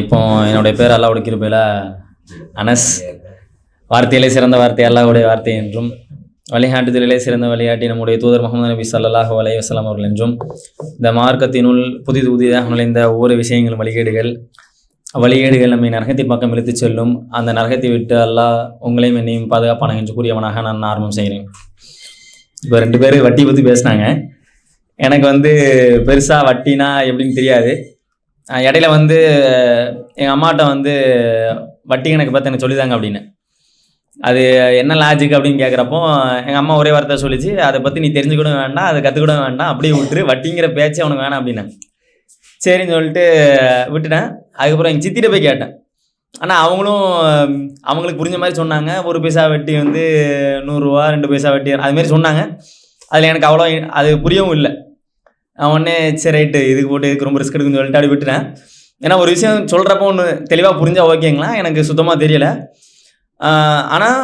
இப்போ என்னுடைய பேர் அல்லாவுடைய கிருபையில் அனஸ். வார்த்தையிலே சிறந்த வார்த்தை அல்லாவுடைய வார்த்தை என்றும் வழிகாட்டுதலிலே சிறந்த வழிகாட்டி நம்முடைய தூதர் முகமது நபி சல்லாஹ் அலைஹி அவர்கள் என்றும் இந்த மார்க்கத்தினுள் புதிது புதிதாக நுழைந்த ஒவ்வொரு விஷயங்களும் வழிகேடுகள். வழிகேடுகள் நம்மை நரகத்தின் பக்கம் இழுத்துச் செல்லும். அந்த நரகத்தை விட்டு அல்லாஹ் உங்களையும் என்னையும் பாதுகாப்பான என்று கூறியவனாக நான் ஆரம்பம் செய்கிறேன். இப்போ ரெண்டு பேர் வட்டி பற்றி பேசினாங்க. எனக்கு வந்து பெருசாக வட்டினா எப்படின்னு தெரியாது. இடையில வந்து எங்கள் அம்மாட்ட வந்து வட்டி கணக்கு பார்த்து எனக்கு சொல்லிதாங்க அப்படின்னு. அது என்ன லாஜிக் அப்படின்னு கேட்குறப்போ எங்கள் அம்மா ஒரே வார்த்தை சொல்லிச்சு அதை பற்றி நீ தெரிஞ்சுக்கூட வேண்டாம் அதை கற்றுக்கூட வேண்டாம் அப்படியே விட்டுரு வட்டிங்கிற பேச்சே அவனுக்கு வேணாம் அப்படின்னு. சரின்னு சொல்லிட்டு விட்டுட்டேன். அதுக்கப்புறம் எங்கள் சித்திட்ட போய் கேட்டேன். ஆனால் அவங்களும் அவங்களுக்கு புரிஞ்ச மாதிரி சொன்னாங்க. ஒரு பைசா வட்டி வந்து நூறுரூவா ரெண்டு பைசா வட்டி அதுமாரி சொன்னாங்க. அதில் எனக்கு அவ்வளோ அது புரியவும் இல்லை. உடனே சரி ரைட்டு இதுக்கு போட்டு இதுக்கு ரொம்ப ரிஸ்க் எடுக்குன்னு சொல்லிட்டு அப்படி விட்டுட்டேன் ஏன்னா ஒரு விஷயம் சொல்கிறப்போ ஒன்று தெளிவாக புரிஞ்சால் ஓகேங்களா எனக்கு சுத்தமாக தெரியலை. ஆனால்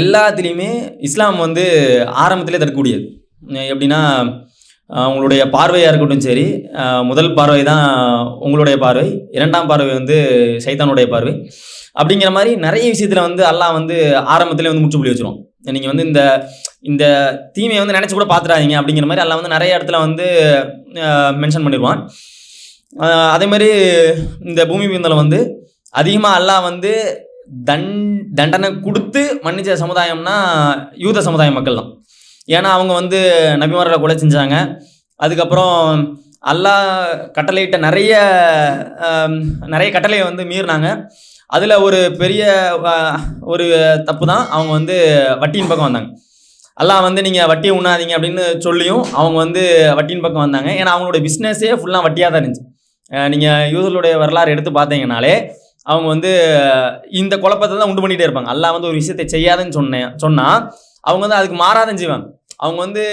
எல்லாத்துலேயுமே இஸ்லாம் வந்து ஆரம்பத்திலே தடுக்கக்கூடியது எப்படின்னா உங்களுடைய பார்வையாக இருக்கட்டும் சரி முதல் பார்வை தான் உங்களுடைய பார்வை. இரண்டாம் பார்வை வந்து சைத்தானுடைய பார்வை. அப்படிங்கிற மாதிரி நிறைய விஷயத்தில் வந்து அல்லாஹ் வந்து ஆரம்பத்திலே வந்து முற்றுப்புள்ளி வச்சிரும். நீங்கள் வந்து இந்த இந்த தீமையை வந்து நினச்சி கூட பார்த்துடாதீங்க அப்படிங்கிற மாதிரி அல்லாஹ் வந்து நிறைய இடத்துல வந்து மென்ஷன் பண்ணிடுவான் அதே மாதிரி இந்த பூமி பிந்தல வந்து அதிகமாக அல்லாஹ் வந்து தன் தண்டனை கொடுத்து மன்னிச்ச சமுதாயம்னா யூத சமுதாய மக்கள் தான் ஏன்னா அவங்க வந்து நபிமாரில் கொலை செஞ்சாங்க. அதுக்கப்புறம் அல்லாஹ் கட்டளையிட்ட நிறைய நிறைய கட்டளையை வந்து மீறினாங்க. அதில் ஒரு பெரிய ஒரு தப்பு தான் அவங்க வந்து வட்டியின் பக்கம் வந்தாங்க. எல்லாம் வந்து நீங்கள் வட்டியை உண்ணாதீங்க அப்படின்னு சொல்லியும் அவங்க வந்து வட்டியின் பக்கம் வந்தாங்க. ஏன்னா அவங்களோட பிஸ்னஸே ஃபுல்லாக வட்டியாக தான் இருந்துச்சு. நீங்கள் யூதர்களுடைய வரலாறு எடுத்து பார்த்தீங்கனாலே அவங்க வந்து இந்த குழப்பத்தை தான் உண்டு பண்ணிகிட்டே இருப்பாங்க. எல்லாம் வந்து ஒரு விஷயத்தை செய்யாதுன்னு சொன்னேன் சொன்னால் அவங்க வந்து அதுக்கு மாறாதான் செய்வாங்க. அவங்க வந்து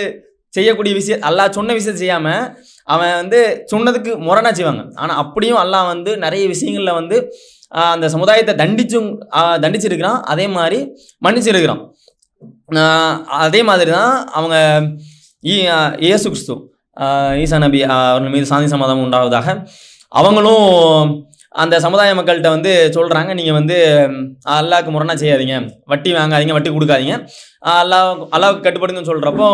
செய்யக்கூடிய விஷயம் எல்லா சொன்ன விஷயத்தை செய்யாமல் அவன் வந்து சொன்னதுக்கு முரணா செய்வாங்க. ஆனால் அப்படியும் எல்லாம் வந்து நிறைய விஷயங்களில் வந்து அந்த சமுதாயத்தை தண்டிச்சும் தண்டிச்சிருக்கிறான். அதே மாதிரி மன்னிச்சிருக்கிறான். அதே மாதிரி தான் அவங்க இயேசு கிறிஸ்து ஈசா நபி அவர்கள் மீது சாந்தி சமாதம் உண்டாவதாக அவங்களும் அந்த சமுதாய மக்கள்கிட்ட வந்து சொல்கிறாங்க நீங்கள் வந்து அல்லாவுக்கு முரணா செய்யாதீங்க. வட்டி வாங்காதீங்க வட்டி கொடுக்காதீங்க. அல்லா அல்லாஹ் அல்லாவுக்கு கட்டுப்படுங்கன்னு சொல்கிறப்போ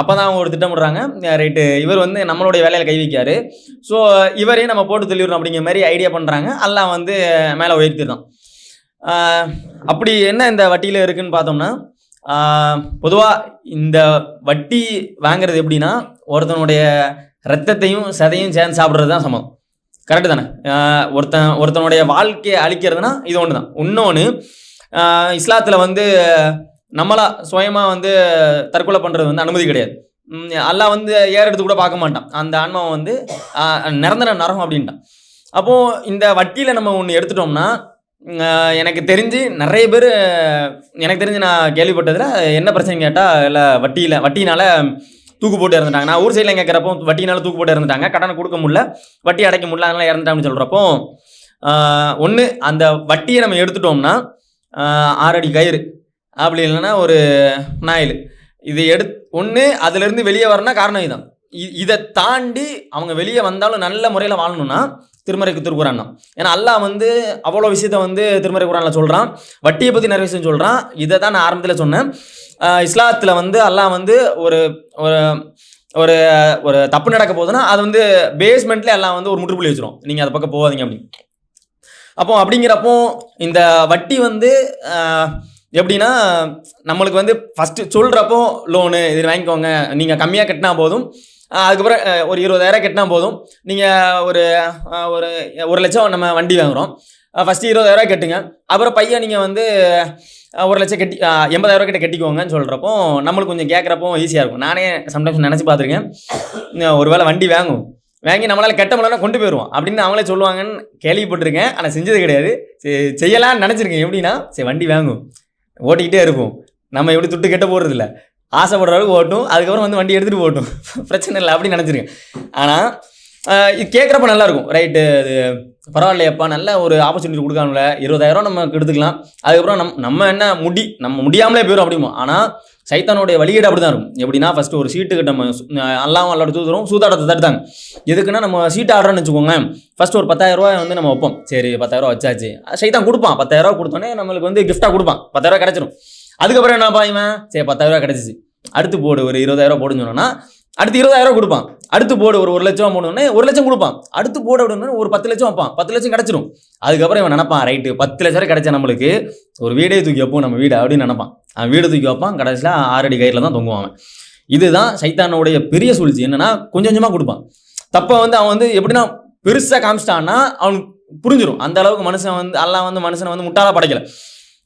அப்போ தான் அவங்க ஒரு திட்டமிடுறாங்க ரைட்டு. இவர் வந்து நம்மளுடைய வேலையில் கை வைக்காரு ஸோ இவரையும் நம்ம போட்டு தள்ளிடணும் அப்படிங்கிற மாதிரி ஐடியா பண்ணுறாங்க எல்லாம் வந்து மேலே உயர்த்திடுறான். அப்படி என்ன இந்த வட்டியில் இருக்குன்னு பார்த்தோம்னா பொதுவாக இந்த வட்டி வாங்குறது எப்படின்னா ஒருத்தனுடைய ரத்தத்தையும் சதையும் சேர்ந்து சாப்பிட்றது தான் சமம். கரெக்டு தானே? ஒருத்தன் ஒருத்தனுடைய வாழ்க்கையை அழிக்கிறதுனா இது ஒன்று தான் இன்னொன்று இஸ்லாத்தில் வந்து நம்மளா சுயமாக வந்து தற்கொலை பண்ணுறது வந்து அனுமதி கிடையாது. அல்லா வந்து ஏற எடுத்து கூட பார்க்க மாட்டான். அந்த ஆன்மாவை வந்து நிரந்தர நரகம் அப்படின்ட்டான். அப்போது இந்த வட்டியில் நம்ம ஒன்று எடுத்துட்டோம்னா எனக்கு தெரிஞ்சு நிறைய பேர் எனக்கு தெரிஞ்சு நான் கேள்விப்பட்டதில் என்ன பிரச்சனை கேட்டால் இல்லை வட்டியில் வட்டினால் தூக்கு போட்டு இறந்துட்டாங்க. நான் ஊர் சைடில் கேட்குறப்போ வட்டினால தூக்கு போட்டு இறந்துட்டாங்க. கடனை கொடுக்க முடியல. வட்டி அடைக்க முடியல. அதனால இறந்துட்டாங்கன்னு சொல்கிறப்போ ஒன்று அந்த வட்டியை நம்ம எடுத்துட்டோம்னா ஆறடி கயிறு. அப்படி இல்லைன்னா ஒரு நாயில். இது எடு ஒன்று அதுலேருந்து வெளியே வரணும்னா காரணம் இதுதான். இதை தாண்டி அவங்க வெளியே வந்தாலும் நல்ல முறையில் வாழணும்னா திருமறைக்கு திருக்குறான் தான். ஏன்னா அல்லாஹ் வந்து அவ்வளோ விஷயத்த வந்து திருமறை குரானில் சொல்கிறான் வட்டியை பற்றி நிறைய விஷயம் சொல்கிறான் இதை தான் நான் ஆரம்பத்தில் சொன்னேன். இஸ்லாத்தில் வந்து அல்லாஹ் வந்து ஒரு ஒரு ஒரு ஒரு தப்பு நடக்க போகுதுன்னா அது வந்து பேஸ்மெண்ட்ல எல்லாம் வந்து ஒரு முற்றுப்புள்ளி வச்சிரும். நீங்கள் அதை பக்கம் போகாதீங்க அப்படின்னு. அப்போ அப்படிங்கிறப்போ இந்த வட்டி வந்து எப்படின்னா நம்மளுக்கு வந்து ஃபஸ்ட்டு சொல்கிறப்போ லோனு இது வாங்கிக்கோங்க. நீங்கள் கம்மியாக கட்டினா போதும். அதுக்கப்புறம் ஒரு இருபதாயிரம் கட்டினா போதும். நீங்கள் ஒரு ஒரு ஒரு லட்சம் நம்ம வண்டி வாங்குகிறோம் ஃபஸ்ட்டு இருபதாயிரம் கட்டுங்க. அப்புறம் பையன் நீங்கள் வந்து ஒரு லட்சம் கட்டி ஆஹ், எண்பதாயிரம் கிட்ட கட்டிக்கோங்கன்னு சொல்கிறப்போ நம்மளுக்கு கொஞ்சம் கேட்குறப்போ ஈஸியாக இருக்கும். நானே சம்டைம்ஸ் நினச்சி பார்த்துருக்கேன். ஒரு வேளை வண்டி வாங்கும். வாங்கி நம்மளால் கட்ட முடியலன்னா கொண்டு போயிடுவோம் அப்படின்னு அவங்களே சொல்லுவாங்கன்னு கேள்விப்பட்டிருக்கேன். ஆனால் செஞ்சது கிடையாது. செய்யலாம்னு நினச்சிருக்கேன். எப்படின்னா சரி வண்டி வாங்கும். ஓட்டிக்கிட்டே இருக்கும் நம்ம எப்படி துட்டு கெட்ட போகிறது இல்லை ஆசைப்படுற அளவுக்கு ஓட்டும் அதுக்கப்புறம் வந்து வண்டி எடுத்துகிட்டு போட்டும் பிரச்சனை இல்லை அப்படின்னு நினச்சிருக்கேன் ஆனால் இது கேட்குறப்ப நல்லாயிருக்கும் ரைட்டு அது பரவாயில்லையப்பா நல்ல ஒரு ஆப்பர்ச்சுனிட்டி கொடுக்காமல இருபதாயிரம் நம்ம எடுத்துக்கலாம் அதுக்கப்புறம் நம் நம்ம என்ன முடி நம்ம முடியாமலே போயிடும் அப்படிமோ ஆனால் சைத்தானுடைய வழியீடு அப்படி தான் இருக்கும். எப்படின்னா ஃபஸ்ட்டு ஒரு சீட்டுக்கு நம்ம எல்லாம் அல்லாட தூதுறோம் சூதாட்டத்தை தடுத்தாங்க எதுக்குன்னா நம்ம சீட்டு ஆடுறோன்னு வச்சுக்கோங்க ஃபஸ்ட்டு ஒரு பத்தாயிரம் வந்து நம்ம வைப்போம். சரி பத்தாயிரம் வச்சாச்சு. சைத்தான் கொடுப்பான். பத்தாயிரம் கொடுத்தோன்னே நம்மளுக்கு வந்து கிஃப்ட்டாக கொடுப்பான். பத்தாயிரம் கிடச்சிரும். அதுக்கப்புறம் என்ன பாயுமே சரி பத்தாயிரம் கிடச்சிச்சு. அடுத்து போடு ஒரு இருபதாயிரம் போடுன்னு சொன்னோன்னா அடுத்து இருபதாயிரம் கொடுப்பான். அடுத்து போடு ஒரு ஒரு லட்சம் போடணுன்னே ஒரு லட்சம் கொடுப்பான். அடுத்து போடு அப்படின்னு ஒரு பத்து லட்சம் வைப்பான். பத்து லட்சம் கிடச்சிரும். அதுக்கப்புறம் இவன் நினைப்பான் ரைட்டு பத்து லட்சம் கிடைச்சா நம்மளுக்கு ஒரு வீடே தூக்கி வைப்போம் நம்ம வீடு அப்படின்னு நினப்பான். அவன் வீடு தூக்கி வைப்பான் கடைசியில் ஆறடி கயிறில் தான் தொங்குவான் இதுதான் சைத்தானுடைய பெரிய சூழ்ச்சி. என்னன்னா கொஞ்சம் கொஞ்சமாக கொடுப்பான். தப்பை வந்து அவன் வந்து எப்படின்னா பெருசாக காமிச்சிட்டான்னா அவன் புரிஞ்சிடும் அந்த அளவுக்கு மனுஷன் வந்து எல்லாம் வந்து மனுஷனை வந்து முட்டாளா படைக்கல.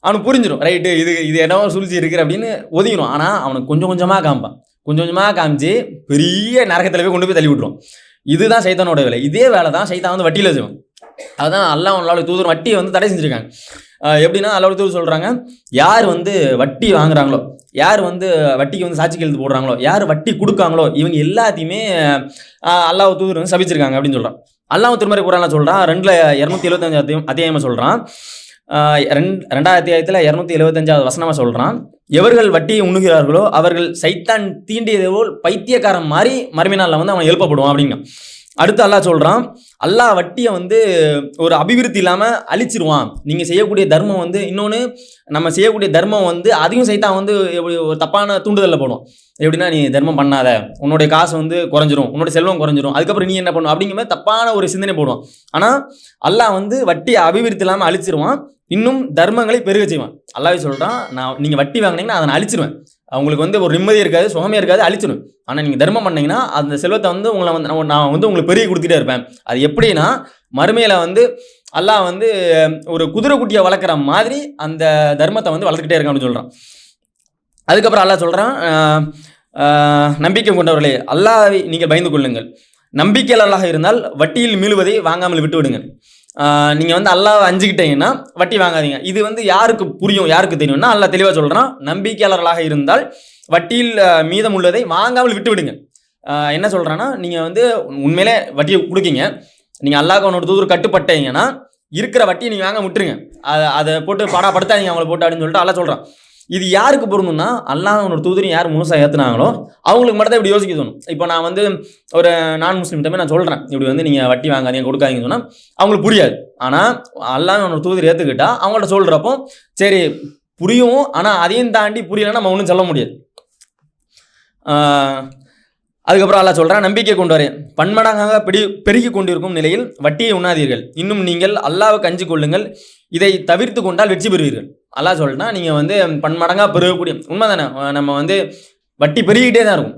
அவனுக்கு புரிஞ்சிடும் ரைட்டு இது இது என்ன சூழ்ச்சி இருக்குது அப்படின்னு ஒதுங்கிடும் ஆனால் அவனுக்கு கொஞ்சம் கொஞ்சமாக காமிப்பான். கொஞ்சம் கொஞ்சமாக காமிச்சு பெரிய நரகத்தில் போய் கொண்டு போய் தள்ளி விட்டுரும். இதுதான் சைத்தானோட வேலை. இதே வேலை தான் சைத்தான் வந்து வட்டியில் செய்வான். அதுதான் அல்லா அவனோட தூதர் வட்டியை வந்து தடை செஞ்சுருக்காங்க. எப்படின்னா அல்லாஹ் தூதர் சொல்கிறாங்க யார் வந்து வட்டி வாங்குறாங்களோ யார் வந்து வட்டிக்கு வந்து சாட்சி கையெழுத்து போடுறாங்களோ யார் வட்டி கொடுக்காங்களோ இவங்க எல்லாத்தையுமே அல்லாஹ் தூதர் வந்து சபிச்சிருக்காங்க அப்படின்னு சொல்கிறான் அல்லாஹ் திருமறை குரான்ல சொல்கிறான் ரெண்டில் இரநூத்தி எழுபத்தஞ்சு அத்தியம் அத்தியாயமாக சொல்கிறான் ரெண்டு ரெண்டாயிரத்தி அத்தியாயத்தில் இரநூத்தி எழுபத்தஞ்சாவது வசனமாக சொல்கிறான் எவர்கள் வட்டியை உண்ணுகிறார்களோ அவர்கள் சைத்தான் தீண்டியதை போல் பைத்தியக்காரன் மாதிரி மறுமைநாளில் வந்து அவன் எழுப்பப்படுவான் அப்படிங்க அடுத்து அல்லாஹ் சொல்கிறான் அல்லாஹ் வட்டியை வந்து ஒரு அபிவிருத்தி இல்லாமல் அழிச்சிருவான். நீங்கள் செய்யக்கூடிய தர்மம் வந்து இன்னொன்று நம்ம செய்யக்கூடிய தர்மம் வந்து அதையும் சைத்தான் வந்து எப்படி ஒரு தப்பான தூண்டுதலில் போடும். எப்படின்னா நீ தர்மம் பண்ணாத. உன்னுடைய காசு வந்து குறைஞ்சிரும். உன்னுடைய செல்வம் குறைஞ்சிரும். அதுக்கப்புறம் நீ என்ன பண்ணும்? அப்படிங்கிற மாதிரி தப்பான ஒரு சிந்தனை போடுவான். ஆனால் அல்லாஹ் வந்து வட்டியை அபிவிருத்தி இல்லாமல் அழிச்சிருவான். இன்னும் தர்மங்களை பெருக செய்வான். அல்லாவே சொல்கிறான் நான் நீங்கள் வட்டி வாங்கினீங்கன்னா அதை நான் அழிச்சிருவேன். அவங்களுக்கு வந்து ஒரு நிம்மதி இருக்காது சுகமே இருக்காது அழிச்சிடும் ஆனால் நீங்கள் தர்மம் பண்ணீங்கன்னா அந்த செல்வத்தை வந்து உங்களை வந்து நான் நான் வந்து உங்களுக்கு பெருகி கொடுத்துட்டே இருப்பேன். அது எப்படின்னா மறுமையில் வந்து அல்லாஹ் வந்து ஒரு குதிரை குட்டியை வளர்க்குற மாதிரி அந்த தர்மத்தை வந்து வளர்த்துக்கிட்டே இருக்கான்னு சொல்கிறான் அதுக்கப்புறம் அல்லாஹ் சொல்கிறான் நம்பிக்கை கொண்டவர்களே அல்லாவை நீங்கள் பயந்து கொள்ளுங்கள். நம்பிக்கையாளர்களாக இருந்தால் வட்டியில் மீளுவதை வாங்காமல் விட்டு விடுங்கள் நீங்கள் வந்து அல்லாஹ் அஞ்சுக்கிட்டீங்கன்னா வட்டி வாங்காதீங்க. இது வந்து யாருக்கு புரியும் யாருக்கு தெரியும்னா அல்லா தெளிவாக சொல்கிறான் நம்பிக்கையாளர்களாக இருந்தால் வட்டியில் மீதம் உள்ளதை வாங்காமல் விட்டு விடுங்க என்ன சொல்கிறேன்னா நீங்கள் வந்து உண்மையிலே வட்டியை கொடுக்கீங்க. நீங்கள் அல்லாஹ் அவனோட தூதர் கட்டுப்பட்டீங்கன்னா இருக்கிற வட்டியை நீங்கள் வாங்க விட்டுருங்க. அதை அதை போட்டு பாடா படுத்தாதீங்க அவங்கள போட்டு அப்படின்னு சொல்லிட்டு அல்லா சொல்கிறான் இது யாருக்கு பொருந்தும்னா அல்லாஹ் அவனோட தூதரையும் யார் முழுசாக ஏற்றுனாங்களோ அவங்களுக்கு மட்டும் தான் இப்படி யோசிக்க தோணும். இப்போ நான் வந்து ஒரு நான் முஸ்லீம்கிட்ட நான் சொல்கிறேன் இப்படி வந்து நீங்கள் வட்டி வாங்காதீங்க கொடுக்காதீங்கன்னு சொன்னால் அவங்களுக்கு புரியாது. ஆனால் அல்லாஹ் அவனோட தூதர் ஏற்றுக்கிட்டா அவங்கள்ட்ட சொல்கிறப்போ சரி புரியும். ஆனால் அதையும் தாண்டி புரியலைன்னா நம்ம ஒன்றும் சொல்ல முடியாது. அதுக்கப்புறம் அல்லா சொல்கிறான் நம்பிக்கை கொண்டு வரேன். பன்மடங்காக பெடி பெருகி கொண்டிருக்கும் நிலையில் வட்டியை உண்ணாதீர்கள். இன்னும் நீங்கள் அல்லாவை கஞ்சி கொள்ளுங்கள். இதை தவிர்த்து கொண்டால் வெற்றி பெறுவீர்கள். அல்லா சொல்லிட்டா நீங்கள் வந்து பன்மடங்காக பெருகக்கூடிய உண்மை தானே நம்ம வந்து வட்டி பெருகிட்டே தான் இருக்கும்.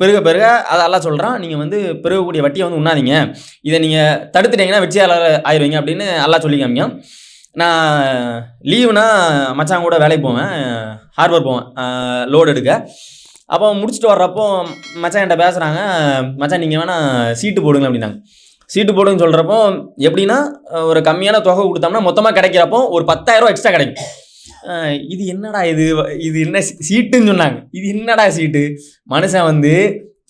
பெருக பெருக அதை எல்லாம் சொல்கிறான் நீங்கள் வந்து பெருகக்கூடிய வட்டியை வந்து உண்ணாதீங்க. இதை நீங்கள் தடுத்துட்டீங்கன்னா வெற்றியாளர் ஆயிடுவீங்க அப்படின்னு எல்லாம் சொல்லி காமிங்க. நான் லீவுனா மச்சான் கூட வேலைக்கு போவேன் ஹார்பர் போவேன் லோடு எடுக்க. அப்போ முடிச்சுட்டு வர்றப்போ மச்சான் என்கிட்ட பேசுகிறாங்க மச்சான் நீங்கள் வேணால் சீட்டு போடுங்க அப்படின்னாங்க. சீட்டு போடுங்கன்னு சொல்கிறப்போ எப்படின்னா ஒரு கம்மியான தொகை கொடுத்தோம்னா மொத்தமாக கிடைக்கிறப்போ ஒரு பத்தாயிரம் எக்ஸ்ட்ரா கிடைக்கும். இது என்னடா இது? இது என்ன சீ- சீட்டுன்னு சொன்னாங்க. இது என்னடா சீட்டு? மனுஷன் வந்து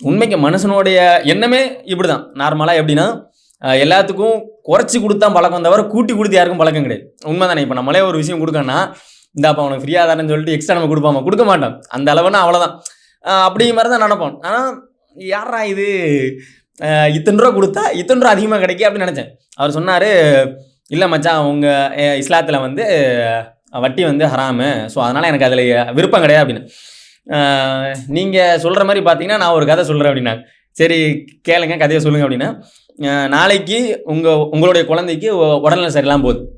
உண்மைக்கு மனுஷனுடைய எண்ணமே இப்படி தான் நார்மலாக எப்படின்னா எல்லாத்துக்கும் குறைச்சி கொடுத்தா பழக்கம் தவிர கூட்டி கொடுத்து யாருக்கும் பழக்கம் கிடையாது. உண்மை தானே இப்போ நம்மளே ஒரு விஷயம் கொடுக்கணும்னா இந்தாப்பா அவனுக்கு ஃப்ரீயாக தானேன்னு சொல்லிட்டு எக்ஸ்ட்ரா நம்ம கொடுப்பாமா. கொடுக்க மாட்டோம். அந்த அளவுன்னா அவ்வளோதான் அப்படிங்கிற மாதிரி தான் நினைப்போம் ஆனால் யாரா இது? இத்தனை ரூபா கொடுத்தா இத்தனை ரூபா அதிகமாக கிடைக்கும் அப்படின்னு நினச்சேன். அவர் சொன்னார் இல்லை மச்சான் உங்கள் இஸ்லாத்தில் வந்து வட்டி வந்து ஹராமு ஸோ அதனால் எனக்கு அதில் விருப்பம் கிடையாது அப்படின்னு. நீங்கள் சொல்கிற மாதிரி பார்த்தீங்கன்னா நான் ஒரு கதை சொல்கிறேன் அப்படின்னா சரி கேளுங்க கதையை சொல்லுங்கள் அப்படின்னா. நாளைக்கு உங்கள் உங்களுடைய குழந்தைக்கு உ- உடல்நலம் போகுது.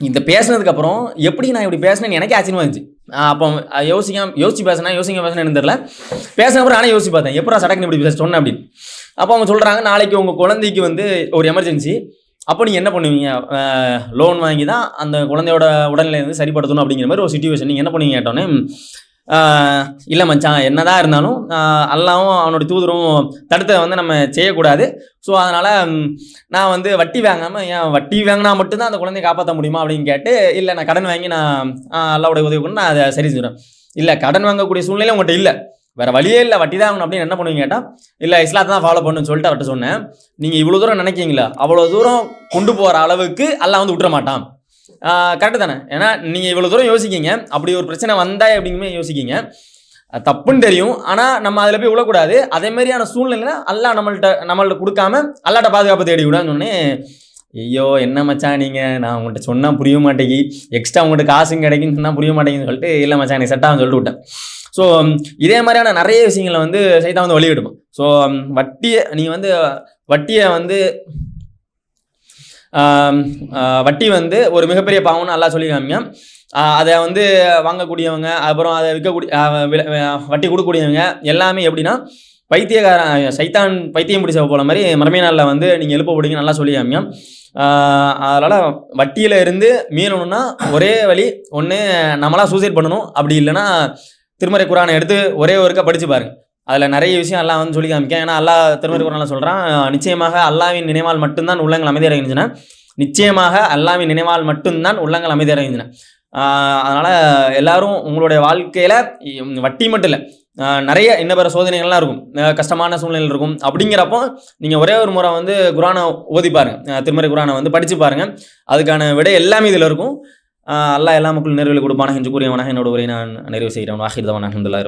இந்த பேசினதுக்கப்புறம் எப்படி நான் இப்படி பேசினேன்னு எனக்கே ஆச்சரியமாக இருந்துச்சு. அப்போ யோசிக்க யோசிக்காம யோசிச்சு பேசினா யோசிக்க பேசினேன்னு தெரில தெரியல. பேசின அப்புறம் யோசிச்சு பார்த்தேன். எப்படா சடக்குன்னு இப்படி பேச சொன்னேன் அப்படின்னு. அப்போ அவங்க சொல்கிறாங்க நாளைக்கு உங்கள் குழந்தைக்கு வந்து ஒரு எமர்ஜென்சி அப்போ நீங்கள் என்ன பண்ணுவீங்க? லோன் வாங்கி தான் அந்த குழந்தையோட உடல்நிலை வந்து சரிப்படுத்தணும் அப்படிங்கிற மாதிரி ஒரு சுச்சுவேஷன் நீங்கள் என்ன பண்ணுவீங்க கேட்டோன்னே இல்லை மச்சான் என்னதான் இருந்தாலும் ஆஹ் அல்லாவும் அவனோட தூதரும் தடுத்த வந்து நம்ம செய்யக்கூடாது. ஸோ அதனால் நான் வந்து வட்டி வாங்காமல் ஏன் வட்டி வாங்கினா மட்டும்தான் அந்த குழந்தைய காப்பாற்ற முடியுமா? அப்படின்னு கேட்டு இல்லை நான் கடன் வாங்கி நான் அல்லாவுடைய உதவி கொண்டு நான் அதை சரி செய்கிறேன் இல்லை கடன் வாங்கக்கூடிய சூழ்நிலை உங்கள்கிட்ட இல்லை. வேற வழியே இல்லை வட்டி தான் ஆகணும் அப்படின்னு என்ன பண்ணுவீங்க கேட்டால் இல்லை இஸ்லாத்தை தான் ஃபாலோ பண்ணுன்னு சொல்லிட்டு அவர்கிட்ட சொன்னேன். நீங்கள் இவ்வளோ தூரம் நினைக்கிங்களா? அவ்வளோ தூரம் கொண்டு போகிற அளவுக்கு எல்லாம் வந்து விட்டுற மாட்டான். கரெக்டு தானே? ஏன்னா நீங்கள் இவ்வளோ தூரம் யோசிக்கிங்க. அப்படி ஒரு பிரச்சனை வந்தா அப்படிங்குமே யோசிக்கிங்க. தப்புன்னு தெரியும். ஆனால் நம்ம அதில் போய் விழக்கூடாது அதே மாதிரியான சூழ்நிலையில் அல்லா நம்மள்கிட்ட நம்மள்ட்ட கொடுக்காம அல்லாட்ட பாதுகாப்பு தேடி விடான்னு சொன்னேன். ஐயோ என்ன மச்சான் நீங்கள் நான் உங்கள்கிட்ட சொன்னால் புரிய மாட்டேங்கி. எக்ஸ்ட்ரா உங்கள்கிட்ட காசும் கிடைக்குன்னு சொன்னால் புரிய மாட்டேங்குன்னு சொல்லிட்டு இல்லை மச்சான் எனக்கு செட் ஆகும் சொல்லிட்டு விட்டேன். ஸோ um, இதே மாதிரியான நிறைய விஷயங்களை வந்து சைதா வந்து வெளியிடுமா ஸோ um, வட்டியை நீ வந்து வட்டியை வந்து um, வட்டி வந்து ஒரு மிகப்பெரிய பாவம்னு நல்லா சொல்லி காமிங்க அதை வந்து வாங்கக்கூடியவங்க அப்புறம் அதை விற்கக்கூடிய வட்டி கொடுக்கக்கூடியவங்க எல்லாமே எப்படின்னா பைத்தியக்கார சைத்தான் பைத்தியம் பிடிச்ச போல மாதிரி மரமே நாளில் வந்து நீங்கள் எழுப்ப போடுங்க நல்லா சொல்லி காமிங்க அதனால் வட்டியில் இருந்து மீறணும்னா ஒரே வழி ஒன்று நம்மளாம் சூசைட் பண்ணணும். அப்படி இல்லைன்னா திருமறை குரானை எடுத்து ஒரே ஒருக்கா படித்து பாருங்க அதில் நிறைய விஷயம் எல்லாம் வந்து சொல்லி காமிக்கேன். ஏன்னா அல்லா திருமறை குரானில் சொல்கிறான் நிச்சயமாக அல்லாவின் நினைவால் மட்டும்தான் உள்ளங்கள் அமைதியடைகின்றன நிச்சயமாக அல்லாவின் நினைவால் மட்டும்தான் உள்ளங்கள் அமைதியடைகின்றன அதனால் எல்லாரும் உங்களுடைய வாழ்க்கையில் வட்டி மட்டும் இல்லை நிறைய இன்ன பிற சோதனைகள்லாம் இருக்கும். கஷ்டமான சூழ்நிலை இருக்கும். அப்படிங்கிறப்போ நீங்கள் ஒரே ஒரு முறை வந்து குரானை ஓதி பாருங்கள் திருமறை குரானை வந்து படித்து பாருங்கள் அதுக்கான விடை எல்லாமே இதில் இருக்கும். அல்லா எல்லா மக்களும் நிறைவில் கொடுப்பான என்று கூறியவனாக என்னோட உரை நான் நிறைவு செய்கிறேன். வாஹிர் தவான் அஹமதுல்லா